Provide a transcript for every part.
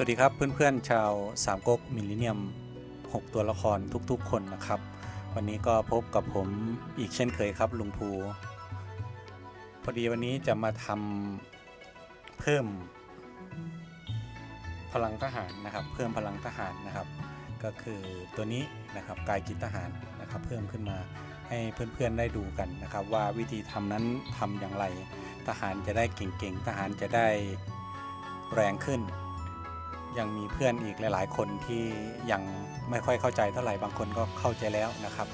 สวัสดีครับเพื่อนๆชาวสามก๊กมิลเลนเนียม 6 ตัวละครทุกๆ คนนะครับ วันนี้ก็พบกับผมอีกเช่นเคยครับลุงภูพอดีวันนี้จะมาทำเพิ่มพลังทหารนะครับ เพิ่มพลังทหารนะครับ ก็คือตัวนี้นะครับกายจิตทหารนะครับ เพิ่มขึ้นมาให้เพื่อนๆได้ดูกันนะครับ ว่าวิธีทำนั้นทำอย่างไร ทหารจะได้เก่งๆทหารจะได้แรงขึ้น ยังมีเพื่อนอีกหลาย ๆ คนที่ยังไม่ค่อยเข้าใจเท่าไหร่บางคนก็เข้าใจแล้วนะครับ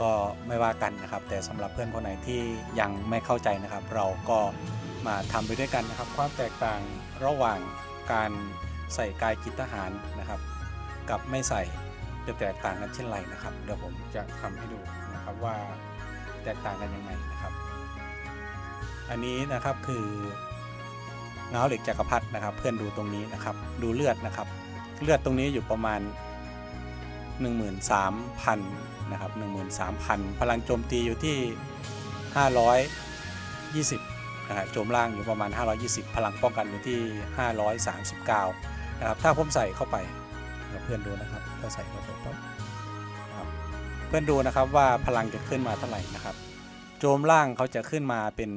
ก็ไม่ว่ากันนะครับ แต่สำหรับเพื่อนคนไหนที่ยังไม่เข้าใจนะครับ เราก็มาทำไปด้วยกันนะครับ ความแตกต่างระหว่างการใส่กายกิจทหารนะครับ กับไม่ใส่จะแตกต่างกันเช่นไรนะครับ เดี๋ยวผมจะทำให้ดูนะครับว่าแตกต่างกันยังไงนะครับ อันนี้นะครับคือ เงาเหล็กจักรพรรดินะครับ เพื่อนดูตรงนี้นะครับ ดูเลือดนะครับ เลือดตรงนี้อยู่ประมาณ 13,000นะครับ13,000 พลังโจมตีอยู่ที่ 520นะฮะโจมล่างอยู่ประมาณ 520 พลังป้องกันอยู่ที่ 539นะครับถ้าผมใส่เข้าไปเพื่อนดูนะครับถ้าใส่เข้าไปปั๊บเพื่อนดูนะครับว่าพลังจะขึ้นมาเท่าไหร่นะครับ โจมล่างเขาจะขึ้นมาเป็น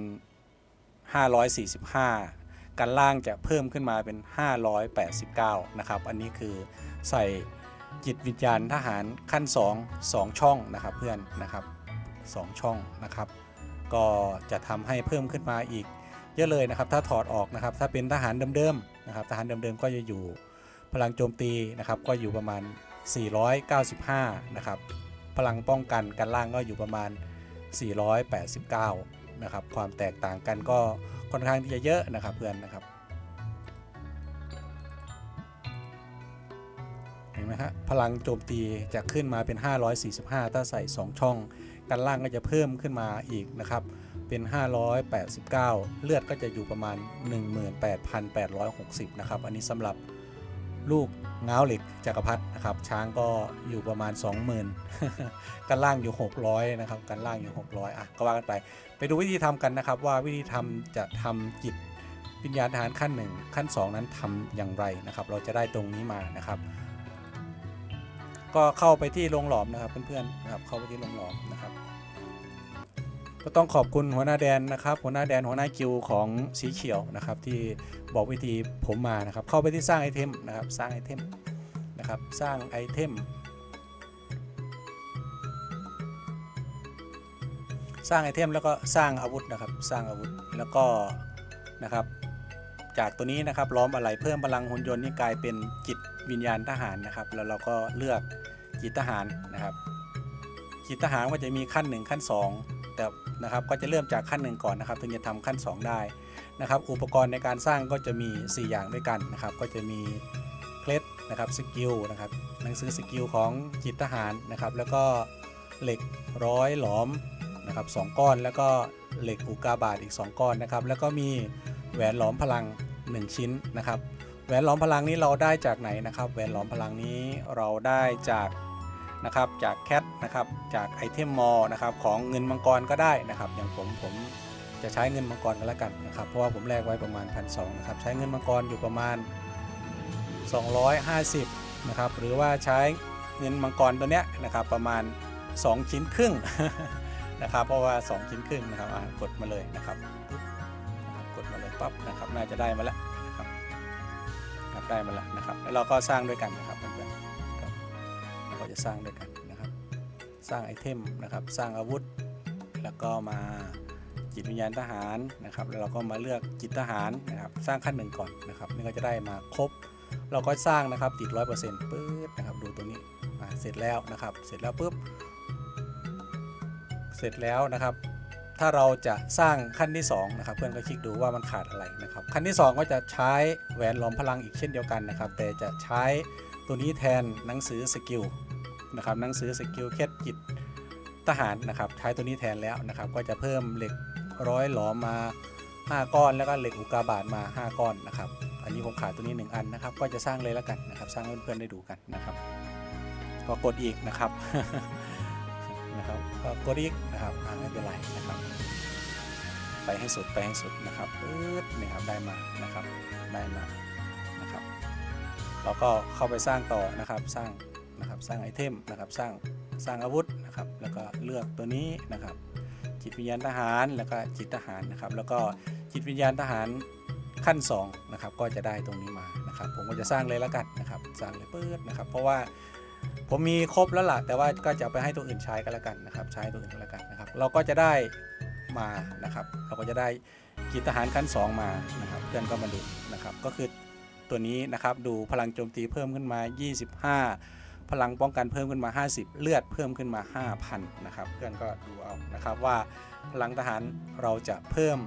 545 กันล่างจะเพิ่มขึ้นมาเป็น 589 นะครับ อันนี้คือใส่จิตวิญญาณทหารขั้น 2 2 ช่องนะครับเพื่อนนะครับ 2 ช่องนะครับ ก็จะทำให้เพิ่มขึ้นมาอีกเยอะเลยนะครับ ถ้าถอดออกนะครับ ถ้าเป็นทหารเดิมๆนะครับ ทหารเดิมๆก็จะอยู่พลังโจมตีนะครับ ก็อยู่ประมาณ 495 นะครับ พลังป้องกันกันล่างก็อยู่ประมาณ 489 นะครับ ความแตกต่างกันก็ ค่อนข้างที่จะเยอะนะครับเพื่อนนะครับเห็นไหมฮะพลังโจมตีจะขึ้นมาเป็น 545 ถ้าใส่ 2 ช่องกันล่างก็จะเพิ่มขึ้นมาอีกนะครับเป็น 589 เลือดก็จะอยู่ประมาณ 18,860 นะครับ อันนี้สำหรับ ลูกง้าวเหล็กจักรพรรดินะครับ ช้างก็อยู่ประมาณ 20,000 กันล่างอยู่ 600 นะครับ กันล่างอยู่ 600 อะ ก็ว่ากันไป ไปดูวิธีทำกันนะครับ ว่าวิธีทำจะทำจิตวิญญาณทหารขั้น 1 ขั้น 2 นั้นทำอย่างไรนะครับ เราจะได้ตรงนี้มานะครับ ก็เข้าไปที่โรงหลอมนะครับเพื่อนๆนะครับเข้าไปที่โรงหลอมนะครับ ก็ต้องขอบคุณหัวหน้าแดนนะครับ หัวหน้าแดนหัวหน้ากิวของสีเขียวนะครับ ที่บอกวิธีผมมานะครับ เข้าไปที่สร้างไอเทมนะครับ สร้างไอเทมนะครับ สร้างไอเทมสร้างไอเทมแล้วก็สร้างอาวุธนะครับ สร้างอาวุธแล้วก็นะครับ จากตัวนี้นะครับล้อมอะไรเพิ่มพลังหุ่นยนต์นี่กลายเป็นจิตวิญญาณทหารนะครับ แล้วเราก็เลือกจิตทหารนะครับ จิตทหารก็จะมีขั้น 1 ขั้น 2 แต่นะครับก็จะเริ่มจากขั้น1ก่อนนะครับ ถึงจะทำขั้น 2 ได้นะครับ อุปกรณ์ในการสร้างก็จะมี 4 อย่างด้วยกันนะครับ ก็จะมีเคล็ดนะครับสกิลนะครับหนังสือสกิลของจิตทหารนะครับ แล้วก็เหล็กร้อยหลอมนะครับสองก้อนแล้วก็เหล็กอุกาบาตอีก 2 ก้อนนะครับ แล้วก็มีแหวนหลอมพลัง 1 ชิ้นนะครับแหวนหลอมพลังนี้เราได้จากไหนนะครับ แหวนหลอมพลังนี้เราได้จาก นะครับจากแคทนะครับจากไอเทมมอลนะครับของเงินมังกรก็ได้นะครับอย่างผมผมจะใช้เงินมังกรกันแล้วกันนะครับเพราะว่าผมแลกไว้ประมาณพันสนะครับใช้เงินมังกรอยู่ประมาณ 250นะครับหรือว่าใช้เงินมังกรตัวเนี้ยนะครับประมาณ 2 ชิ้นครึ่งนะครับเพราะว่า 2 ชิ้นครึ่งนะครับกดมาเลยนะครับกดมาเลยปั๊บนะครับน่าจะได้มาแล้วนะครับครับได้มาแล้วนะครับแล้วเราก็สร้างด้วยกันนะครับ สร้างด้วยกันนะครับ สร้างไอเทมนะครับ สร้างอาวุธ แล้วก็มาจิตวิญญาณทหารนะครับ แล้วเราก็มาเลือกจิตทหารนะครับ สร้างขั้นหนึ่งก่อนนะครับ นี่ก็จะได้มาครบ เราก็สร้างนะครับติดร้อยเปอร์เซ็นต์ปึ๊บนะครับ ดูตรงนี้อ่าเสร็จแล้วนะครับ เสร็จแล้วปุ๊บ เสร็จแล้วนะครับ ถ้าเราจะสร้างขั้นที่2นะครับ เพื่อนก็คลิกดูว่ามันขาดอะไรนะครับ ขั้นที่ 2 ก็จะใช้แหวนหลอมพลังอีกเช่นเดียวกันนะครับ แต่จะใช้ตัวนี้แทนหนังสือสกิล นะครับหนังสือสกิลเคล็ดจิตทหารนะครับใช้ตัวนี้แทนแล้วนะครับ ก็จะเพิ่มเหล็กร้อยหลอมมา 5 ก้อนแล้วก็เหล็กอุกาบาตมา 5 ก้อนนะครับ อันนี้ผมขาดตัวนี้ 1 อันนะครับ ก็จะสร้างเลยแล้วกันนะครับ สร้างเพื่อนๆได้ดูกันนะครับ ก็กดอีกนะครับนะครับก็กดอีกนะครับอ่าไม่เป็นไรนะครับ ไปให้สุดไปให้สุดนะครับปึ๊ดนี่ครับได้มานะครับได้มานะครับ เราก็เข้าไปสร้างต่อนะครับสร้าง นะครับสร้างไอเทมนะครับสร้างสร้างอาวุธนะครับแล้วก็เลือกตัวนี้นะครับ จิตวิญญาณทหารแล้วก็จิตทหารนะครับแล้วก็จิตวิญญาณทหารขั้น2นะครับก็จะได้ตรงนี้มานะครับผมก็จะสร้างเลยล้วกันนะครับสร้างเลยปื๊ดนะครับ เพราะว่าผมมีครบแล้วล่ะแต่ว่าก็จะเอาไปให้ตัวอื่นใช้ก็แล้วกันนะครับ ใช้ตัวอื่นก็แล้วกันนะครับ เราก็จะได้มานะครับ เราก็จะได้จิตทหารขั้น 2 มานะครับเพื่อนก็มาดูนะครับก็คือตัวนี้นะครับดูพลังโจมตีเพิ่มขึ้นมา 25 พลังป้องกันเพิ่มขึ้นมา 50 เลือดเพิ่มขึ้นมา 5,000 นะครับ เพื่อนก็ดูเอานะครับว่าพลังทหารเราจะเพิ่ม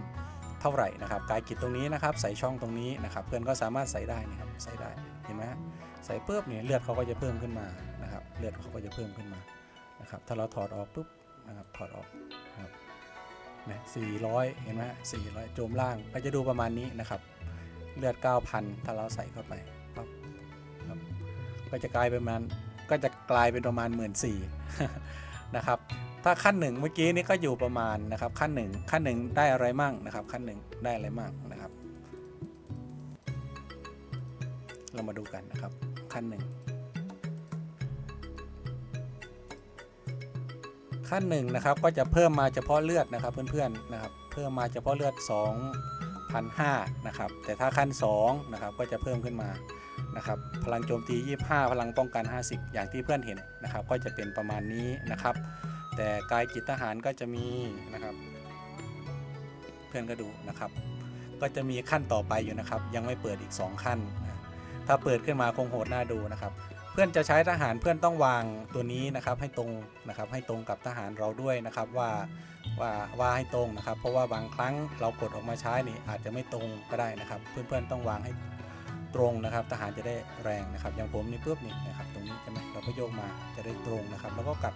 เท่าไหร่นะครับกายกิจตรงนี้นะครับ ใส่ช่องตรงนี้นะครับ เพื่อนก็สามารถใส่ได้นะครับใส่ได้เห็นไหมใส่ปุ๊บเนี่ยเลือดเขาก็จะเพิ่มขึ้นมานะครับเลือดเขาก็จะเพิ่มขึ้นมานะครับถ้าเราถอดออกปุ๊บนะครับถอดออกนะครับเนี่ย400 เห็นไหมฮะ400โจมล่างก็จะดูประมาณนี้นะครับ เลือด 9,000 ถ้าเราใส่เข้าไปปั๊บก็จะกลายเป็นประมาณ ก็จะกลายเป็นประมาณ 1 4ื่นนะครับถ้าขั้นหนึ่งเมื่อกี้นี้ก็อยู่ประมาณนะครับขั้นหนึ่งขั้นหนึ่งได้อะไรมั่งนะครับ ขั้นหนึ่งได้อะไรมั่งนะครับ เรามาดูกันนะครับ ขั้นหนึ่งขั้นหนึ่งนะครับก็จะเพิ่มมาเฉพาะเลือดนะครับเพื่อนๆนะครับ เพิ่มมาเฉพาะเลือด2,500 นะครับแต่ถ้าขั้น2นะครับก็จะเพิ่มขึ้นมา นะครับพลังโจมตี 25 พลังป้องกัน 50 อย่างที่เพื่อนเห็นนะครับก็จะเป็นประมาณนี้นะครับ แต่กายจิตทหารก็จะมีนะครับ เพื่อนก็ดูนะครับ ก็จะมีขั้นต่อไปอยู่นะครับ ยังไม่เปิดอีก 2 ขั้น ถ้าเปิดขึ้นมาคงโหดน่าดูนะครับ เพื่อนจะใช้ทหารเพื่อนต้องวางตัวนี้นะครับให้ตรงนะครับให้ตรงกับทหารเราด้วยนะครับว่าว่าว่าให้ตรงนะครับ เพราะว่าบางครั้งเรากดออกมาใช้นี่อาจจะไม่ตรงก็ได้นะครับ เพื่อนๆต้องวางให้ ตรงนะครับทหารจะได้แรงนะครับอย่างผมนี่ปุ๊บนี่นะครับตรงนี้ใช่ไหมเราก็โยกมาจะได้ตรงนะครับ แล้วก็กลับ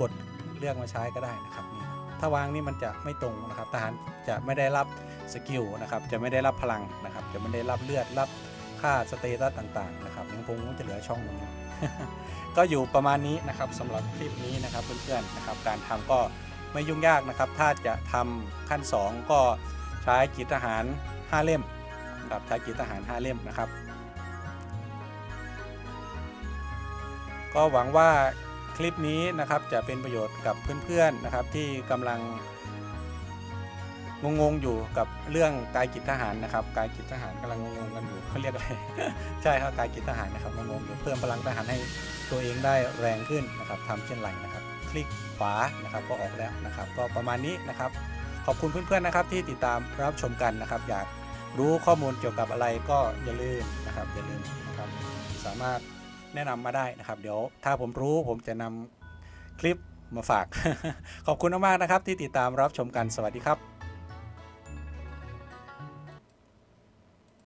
กดเลือกมาใช้ก็ได้นะครับนี่ถ้าวางนี่มันจะไม่ตรงนะครับทหารจะไม่ได้รับสกิลนะครับจะไม่ได้รับพลังนะครับจะไม่ได้รับเลือดรับค่าสเตตัสต่างๆนะครับอย่างผมก็จะเหลือช่องตรงนี้ก็อยู่ประมาณนี้นะครับสำหรับคลิปนี้นะครับเพื่อนๆนะครับการทำก็ไม่ยุ่งยากนะครับ ถ้าจะทำขั้น 2 ก็ใช้จิตทหาร 5 เล่ม ครับใช้กีตาหาร 5 เล่มนะครับ ก็หวังว่าคลิปนี้นะครับจะเป็นประโยชน์กับเพื่อนๆนะครับที่กำลังงงๆอยู่กับเรื่องกายกิจทหารนะครับกายกิจทหารกำลังงงๆกันอยู่เขาเรียกอะไร ใช่ครับกายกิจทหารนะครับงงๆอยู่เพิ่มพลังทหารให้ตัวเองได้แรงขึ้นนะครับทำเช่นไรนะครับ คลิกขวานะครับก็ออกแล้วนะครับ ก็ประมาณนี้นะครับ ขอบคุณเพื่อนๆนะครับที่ติดตามรับชมกันนะครับ อยาก รู้ข้อมูลเกี่ยวกับอะไรก็อย่าลืมนะครับอย่าลืมนะครับสามารถแนะนำมาได้นะครับ เดี๋ยวถ้าผมรู้ผมจะนำคลิปมาฝาก ขอบคุณมากๆนะครับ ที่ติดตามรับชมกันสวัสดีครับ